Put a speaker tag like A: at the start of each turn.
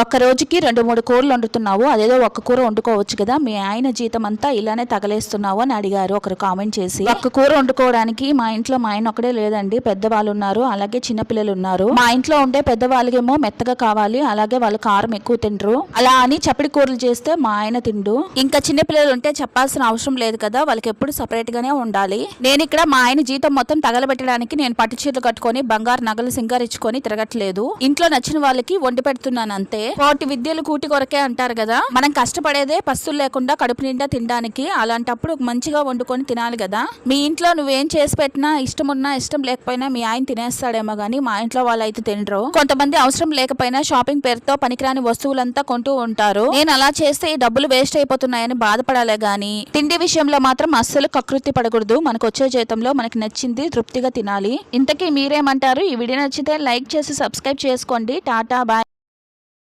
A: ఒక్క రోజుకి రెండు మూడు కూరలు వండుతున్నావు అదేదో ఒక్క కూర వండుకోవచ్చు కదా మీ ఆయన జీతం అంతా ఇలానే తగలేస్తున్నావు అని అడిగారు ఒకరు కామెంట్ చేసి. ఒక్క కూర వండుకోవడానికి మా ఇంట్లో మా ఆయన ఒకడే లేదండి పెద్దవాళ్ళు ఉన్నారు అలాగే చిన్నపిల్లలు ఉన్నారు. మా ఇంట్లో ఉండే పెద్దవాళ్ళకేమో మెత్తగా కావాలి అలాగే వాళ్ళు కారం ఎక్కువ తిండ్రు అలా అని చప్పటి కూరలు చేస్తే మా ఆయన తిండు. ఇంకా చిన్నపిల్లలు ఉంటే చెప్పాల్సిన అవసరం లేదు కదా వాళ్ళకి ఎప్పుడు సపరేట్ గానే ఉండాలి. నేను ఇక్కడ మా ఆయన జీతం మొత్తం తగలబెట్టడానికి నేను పట్టు చీరలు కట్టుకొని బంగారు నగలు సింగారించుకొని తిరగట్లేదు. ఇంట్లో నచ్చిన వాళ్ళకి వండి పెడుతున్నాను అంతే. కోటి విద్యలు కూటి కొరకే అంటారు కదా. మనం కష్టపడేదే పస్తులు లేకుండా కడుపు నిండా తినడానికి అలాంటప్పుడు మంచిగా వండుకొని తినాలి కదా. మీ ఇంట్లో నువ్వేం చేసి పెట్టినా ఇష్టం ఉన్నా ఇష్టం లేకపోయినా మీ ఆయన తినేస్తాడేమో గానీ మా ఇంట్లో వాళ్ళు అయితే తినరు. కొంతమంది అవసరం లేకపోయినా షాపింగ్ పేరుతో పనికిరాని వస్తువులంతా కొంటూ ఉంటారు. నేను అలా చేస్తే ఈ డబ్బులు వేస్ట్ అయిపోతున్నాయని బాధపడాలే గాని తిండి విషయంలో మాత్రం అస్సలు కకృతి పడకూడదు. మనకు వచ్చే జీతంలో మనకి నచ్చింది తృప్తిగా తినాలి. ఇంతకీ మీరేమంటారు? ఈ వీడియో నచ్చితే లైక్ చేసి సబ్స్క్రైబ్ చేసుకోండి. Tata bye.